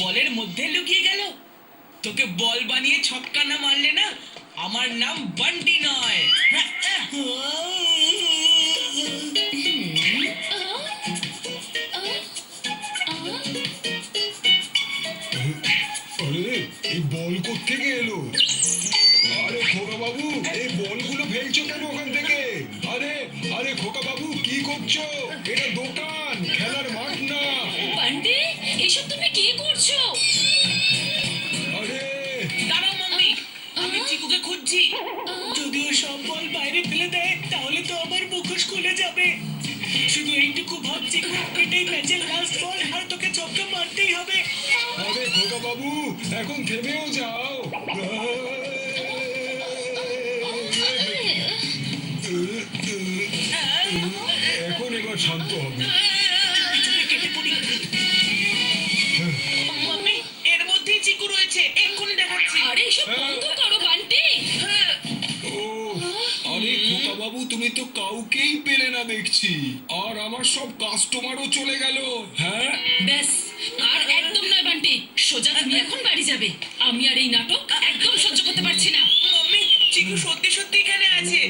বলের মধ্যে লুকিয়ে গেল। তোকে বল বানিয়ে ছক্কা না মারলে না, আমার নাম বান্টি নয়। এই বল থেকে এলো? আরে খোকা বাবু এই বলগুলো ফেলছো কেন ওখান থেকে? বাবু কি করছ? এটা দোকান খেলার মাঠ না। বান্টি এসব তুমি কি করছ? আরে দাঁড়াও মাম্মি আমি চিকুকে খুঁজছি। যদি ও সব বল বাইরে ফেলে দেয় তাহলে তো আমার মুখোশ খুলে যাবে। শুধু এইটুকু ভাব চিকু এটাই ম্যাচের লাস্ট বল আর তোকে ছক্কা মারতেই হবে। আরে খোকা বাবু এখন থেমেও যাও। শান্ত হবে। হ্যাঁ। হ্যাঁ। ও তুমি তো কাউকেই পেলে না দেখছি। আর আমার সব কাস্টমারও চলে গেল। হ্যাঁ? ব্যাস আর একদম নয় বান্টি। সোজা তুমি এখন বাড়ি যাবে। আমি আর এই নাটক একদম সহ্য করতে পারছি না। মাম্মি চিকু সত্যি সত্যি এখানে আছে।